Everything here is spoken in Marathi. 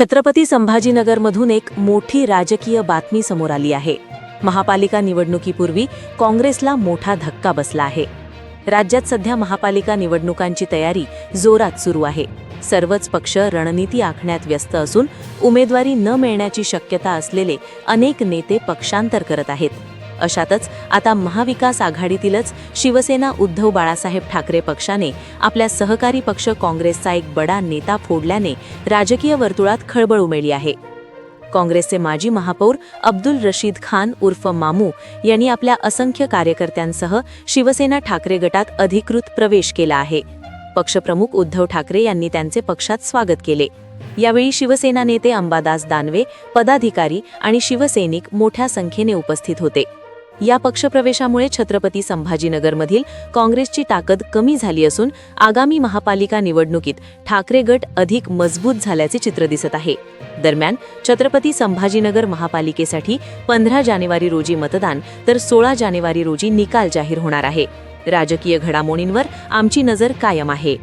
छत्रपती संभाजीनगरमधून एक मोठी राजकीय बातमी समोर आली आहे. महापालिका निवडणुकीपूर्वी काँग्रेसला मोठा धक्का बसला आहे. राज्यात सध्या महापालिका निवडणुकांची तयारी जोरात सुरू आहे. सर्वच पक्ष रणनीती आखण्यात व्यस्त असून उमेदवारी न मिळण्याची शक्यता असलेले अनेक नेते पक्षांतर करत आहेत. अशातच आता महाविकास आघाडीतीलच शिवसेना उद्धव बाळासाहेब ठाकरे पक्षाने आपल्या सहकारी पक्ष काँग्रेसचा एक बडा नेता फोडल्याने राजकीय वर्तुळात खळबळ उमेली आहे. काँग्रेसचे माजी महापौर अब्दुल रशीद खान उर्फ मामू यांनी आपल्या असंख्य कार्यकर्त्यांसह शिवसेना ठाकरे गटात अधिकृत प्रवेश केला आहे. पक्षप्रमुख उद्धव ठाकरे यांनी त्यांचे पक्षात स्वागत केले. यावेळी शिवसेना नेते अंबादास दानवे पदाधिकारी आणि शिवसैनिक मोठ्या संख्येने उपस्थित होते. या पक्षप्रवेशामुळे छत्रपती संभाजीनगरमधील काँग्रेसची ताकद कमी झाली असून आगामी महापालिका निवडणुकीत ठाकरे गट अधिक मजबूत झाल्याचे चित्र दिसत आहे. दरम्यान छत्रपती संभाजीनगर महापालिकेसाठी पंधरा जानेवारी रोजी मतदान तर सोळा जानेवारी रोजी निकाल जाहीर होणार आहे. राजकीय घडामोडींवर आमची नजर कायम आहे.